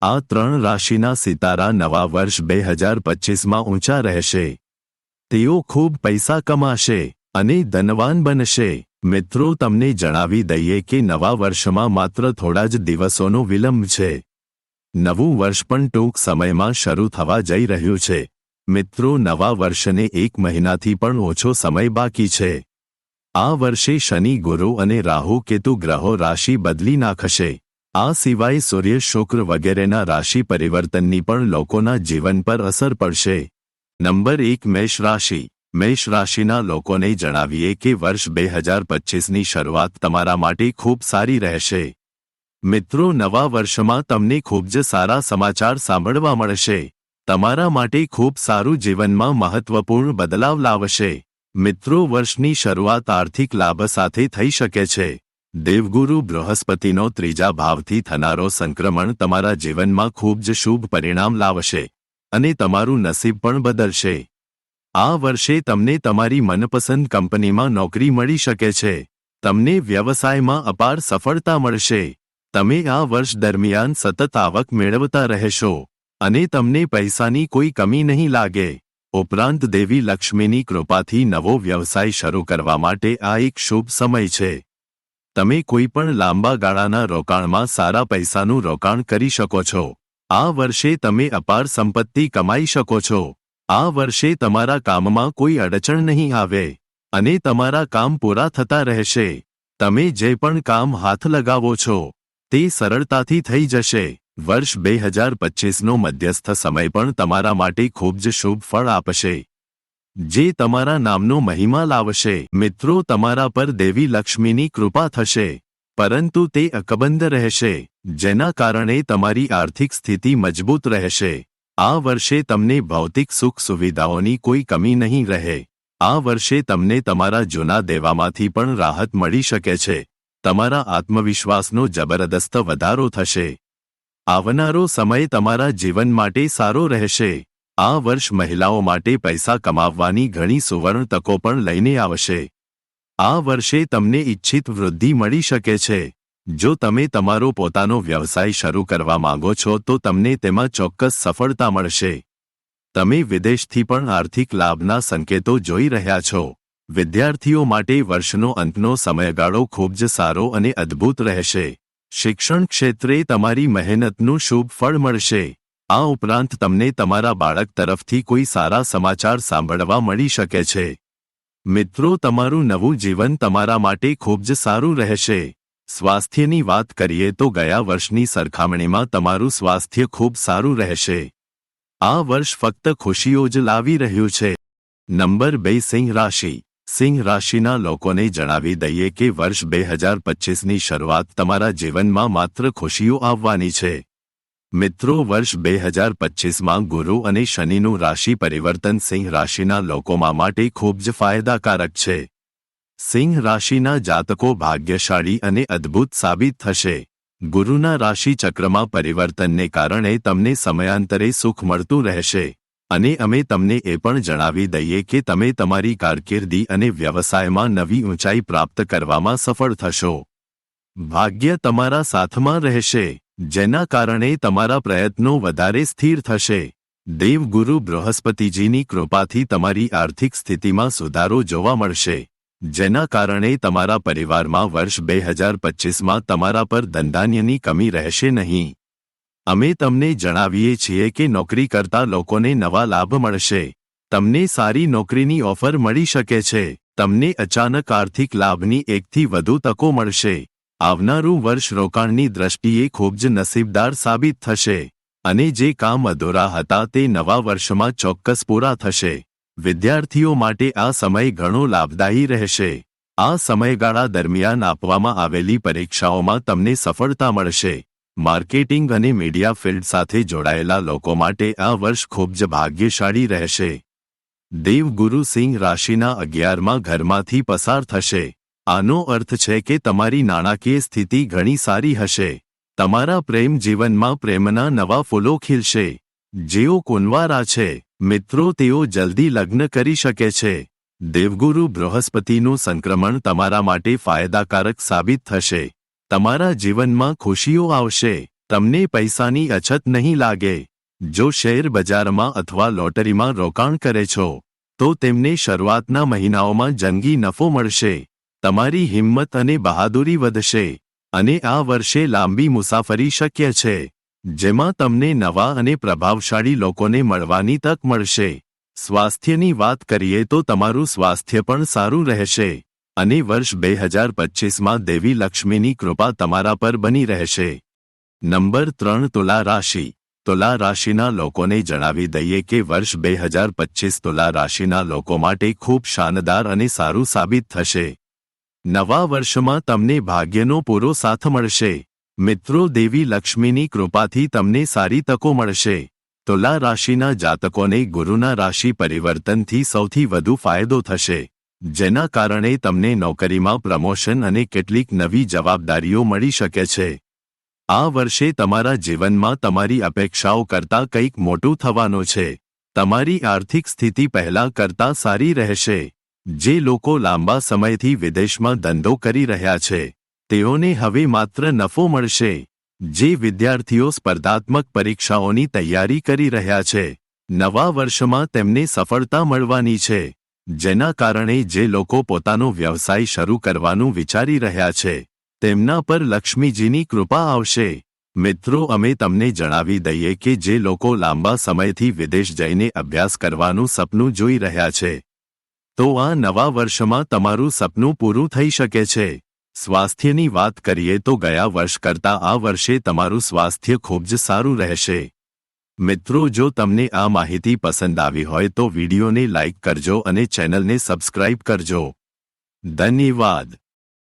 આ ત્રણ રાશિના સિતારા નવા વર્ષ બે હજાર પચીસમાં ઊંચા રહેશે. તેઓ ખૂબ પૈસા કમાશે અને ધનવાન બનશે. મિત્રો, તમને જણાવી દઈએ કે નવા વર્ષમાં માત્ર થોડા જ દિવસોનો વિલંબ છે. નવું વર્ષ પણ ટૂંક સમયમાં શરૂ થવા જઈ રહ્યું છે. મિત્રો, નવા વર્ષને એક મહિનાથી પણ ઓછો સમય બાકી છે. આ વર્ષે શનિ, ગુરુ અને રાહુ કેતુ ગ્રહો રાશિ બદલી નાખશે. આ સિવાય સૂર્ય શુક્ર વગેરેના રાશિ પરિવર્તનની પણ લોકોના જીવન પર અસર પડશે. નંબર એક મેષ રાશિ. મેષ રાશિના લોકોને જણાવીએ કે વર્ષ બે હજાર પચીસની શરૂઆત તમારા માટે ખૂબ સારી રહેશે. મિત્રો, નવા વર્ષમાં તમને ખૂબ જ સારા સમાચાર સાંભળવા મળશે. તમારા માટે ખૂબ સારું જીવનમાં મહત્વપૂર્ણ બદલાવ લાવશે. મિત્રો, વર્ષની શરૂઆત આર્થિક લાભ સાથે થઈ શકે છે. દેવગુરુ બૃહસ્પતિનો ત્રીજા ભાવથી થનારો સંક્રમણ તમારા જીવનમાં ખૂબ જ શુભ પરિણામ લાવશે અને તમારું નસીબ પણ બદલશે. આ વર્ષે તમને તમારી મનપસંદ કંપનીમાં નોકરી મળી શકે છે. તમને વ્યવસાયમાં અપાર સફળતા મળશે. તમે આ વર્ષ દરમિયાન સતત આવક મેળવતા રહેશો અને તમને પૈસાની કોઈ કમી નહીં લાગે. ઉપરાંત દેવી લક્ષ્મીની કૃપાથી નવો વ્યવસાય શરૂ કરવા માટે આ એક શુભ સમય છે. તમે કોઈ પણ લાંબા ગાળાના રોકાણમાં સારા પૈસાનું રોકાણ કરી શકો છો. આ વર્ષે તમે અપાર સંપત્તિ કમાઈ શકો છો. આ વર્ષે તમારા કામમાં કોઈ અડચણ નહીં આવે. અને તમારા કામ પૂરા થતા રહેશે. તમે જે પણ કામ હાથ લગાવો છો, તે સરળતાથી થઈ જશે. વર્ષ બે હજાર પચીસનો મધ્યસ્થ સમય પણ તમારા માટે ખૂબ જ શુભ ફળ આપશે. જે તમારા નામનો મહિમા લાવશે. મિત્રો, તમારા પર દેવી લક્ષ્મીની કૃપા થશે. પરંતુ તે અકબંધ રહેશે, જેના કારણે તમારી આર્થિક સ્થિતિ મજબૂત રહેશે. આ વર્ષે તમને ભૌતિક સુખ સુવિધાઓની કોઈ કમી નહીં રહે. આ વર્ષે તમને તમારા જૂના દેવામાંથી પણ રાહત મળી શકે છે. તમારા આત્મવિશ્વાસનો જબરદસ્ત વધારો થશે. આવનારો સમય તમારા જીવન માટે સારો રહેશે. આ વર્ષ મહિલાઓ માટે પૈસા કમાવવાની ઘણી સુવર્ણ તકો પણ લઈને આવશે. આ વર્ષે તમને ઇચ્છિત વૃદ્ધિ મળી શકે છે. જો તમે તમારો પોતાનો વ્યવસાય શરૂ કરવા માંગો છો, તો તમને તેમાં ચોક્કસ સફળતા મળશે. તમે વિદેશથી પણ આર્થિક લાભના સંકેતો જોઈ રહ્યા છો. વિદ્યાર્થીઓ માટે વર્ષનો અંતનો સમયગાળો ખૂબ જ સારો અને અદ્ભુત રહેશે. શિક્ષણ ક્ષેત્રે તમારી મહેનતનું શુભ ફળ મળશે. આ ઉપરાંત તમને તમારા બાળક તરફથી કોઈ સારા સમાચાર સાંભળવા મળી શકે છે. મિત્રો, તમારું નવું જીવન તમારા માટે ખૂબ જ સારું રહેશે. સ્વાસ્થ્યની વાત કરીએ તો ગયા વર્ષની સરખામણીમાં તમારું સ્વાસ્થ્ય ખૂબ સારું રહેશે. આ વર્ષ ફક્ત ખુશીઓ જ લાવી રહ્યું છે. નંબર બે, સિંહ રાશિ. સિંહ રાશિના લોકોને જણાવી દઈએ કે વર્ષ બે હજાર પચીસની શરૂઆત તમારા જીવનમાં માત્ર ખુશીઓ આવવાની છે. મિત્રો, વર્ષ બે હજાર પચીસમાં ગુરુ અને શનિનું રાશિ પરિવર્તન સિંહ રાશિના લોકોમાં માટે ખૂબ જ ફાયદાકારક છે. સિંહ રાશિના જાતકો ભાગ્યશાળી અને અદ્ભુત સાબિત થશે. ગુરુના રાશિ ચક્રમાં પરિવર્તનને કારણે તમને સમયાંતરે સુખ મળતું રહેશે. અને અમે તમને એ પણ જણાવી દઈએ કે તમે તમારી કારકિર્દી અને વ્યવસાયમાં નવી ઊંચાઈ પ્રાપ્ત કરવામાં સફળ થશો. ભાગ્ય તમારા સાથમાં રહેશે. જેના કારણે તમારા પ્રયત્નો વધારે સ્થિર થશે. દેવગુરુ બૃહસ્પતિજીની કૃપાથી તમારી આર્થિક સ્થિતિમાં સુધારો જોવા મળશે, જેના કારણે તમારા પરિવારમાં વર્ષ બે હજાર પચીસમાં તમારા પર ધંધાન્યની કમી રહેશે નહીં. અમે તમને જણાવીએ છીએ કે નોકરી કરતા લોકોને નવા લાભ મળશે. તમને સારી નોકરીની ઓફર મળી શકે છે. તમને અચાનક આર્થિક લાભની એકથી વધુ તકો મળશે. આવનારું વર્ષ રોકાણની દ્રષ્ટિએ ખૂબ જ નસીબદાર સાબિત થશે. અને જે કામ અધૂરા હતા તે નવા વર્ષમાં ચોક્કસ પૂરા થશે. વિદ્યાર્થીઓ માટે આ સમય ઘણો લાભદાયી રહેશે. આ સમયગાળા દરમિયાન આપવામાં આવેલી પરીક્ષાઓમાં તમને સફળતા મળશે. માર્કેટિંગ અને મીડિયા ફિલ્ડ સાથે જોડાયેલા લોકો માટે આ વર્ષ ખૂબ જ ભાગ્યશાળી રહેશે. દેવગુરુ સિંહ રાશિના અગિયારમાં ઘરમાંથી પસાર થશે. આનો અર્થ છે કે તમારી નાણાકીય સ્થિતિ ઘણી સારી હશે. તમારા પ્રેમ જીવનમાં પ્રેમના નવા ફૂલો ખીલશે. જેઓ કોનવારા છે, મિત્રો તેઓ જલ્દી લગ્ન કરી શકે છે. દેવગુરુ બૃહસ્પતિનું સંક્રમણ તમારા માટે ફાયદાકારક સાબિત થશે. તમારા જીવનમાં ખુશીઓ આવશે. તમને પૈસાની અછત નહીં લાગે. જો શેર બજારમાં અથવા લોટરીમાં રોકાણ કરે છો, તો તેમને શરૂઆતના મહિનાઓમાં જંગી નફો મળશે. તમારી હિંમત અને બહાદુરી વધશે અને આ વર્ષે લાંબી મુસાફરી શક્ય છે, જેમાં તમને નવા અને પ્રભાવશાળી લોકોને મળવાની તક મળશે. સ્વાસ્થ્યની વાત કરીએ તો તમારું સ્વાસ્થ્ય પણ સારું રહેશે અને વર્ષ બે હજાર પચ્ચીસમાં દેવી લક્ષ્મીની કૃપા તમારા પર બની રહેશે. નંબર ત્રણ, તુલા રાશિ. તુલા રાશિના લોકોને જણાવી દઈએ કે વર્ષ બે હજાર પચ્ચીસ તુલા રાશિના લોકો માટે ખૂબ શાનદાર અને સારું સાબિત થશે. નવા વર્ષમાં તમને ભાગ્યનો પૂરો સાથ મળશે. મિત્રો, દેવી લક્ષ્મીની કૃપાથી તમને સારી તકો મળશે. તુલા રાશિના જાતકોને ગુરુના રાશિ પરિવર્તનથી સૌથી વધુ ફાયદો થશે. જેના કારણે તમને નોકરીમાં પ્રમોશન અને કેટલીક નવી જવાબદારીઓ મળી શકે છે. આ વર્ષે તમારા જીવનમાં તમારી અપેક્ષાઓ કરતાં કંઈક મોટું થવાનું છે. તમારી આર્થિક સ્થિતિ પહેલા કરતાં સારી રહેશે. જે લોકો લાંબા સમયથી વિદેશમાં ધંધો કરી રહ્યા છે, તેઓને હવે માત્ર નફો મળશે. જે વિદ્યાર્થીઓ સ્પર્ધાત્મક પરીક્ષાઓની તૈયારી કરી રહ્યા છે, નવા વર્ષમાં તેમને સફળતા મળવાની છે, જેના કારણે જે લોકો પોતાનો વ્યવસાય શરૂ કરવાનું વિચારી રહ્યા છે, તેમના પર લક્ષ્મીજીની કૃપા આવશે. મિત્રો, અમે તમને જણાવી દઈએ કે જે લોકો લાંબા સમયથી વિદેશ જઈને અભ્યાસ કરવાનું સપનું જોઈ રહ્યા છે તો આ નવા વર્ષમાં તમારું સપનું પૂરું થઈ શકે છે. સ્વાસ્થ્યની વાત કરીએ તો ગયા વર્ષ કરતાં આ વર્ષે તમારું સ્વાસ્થ્ય ખૂબ જ સારું રહેશે. મિત્રો, જો તમને આ માહિતી પસંદ આવી હોય તો વિડીયોને લાઇક કરજો અને ચેનલને સબસ્ક્રાઇબ કરજો. ધન્યવાદ.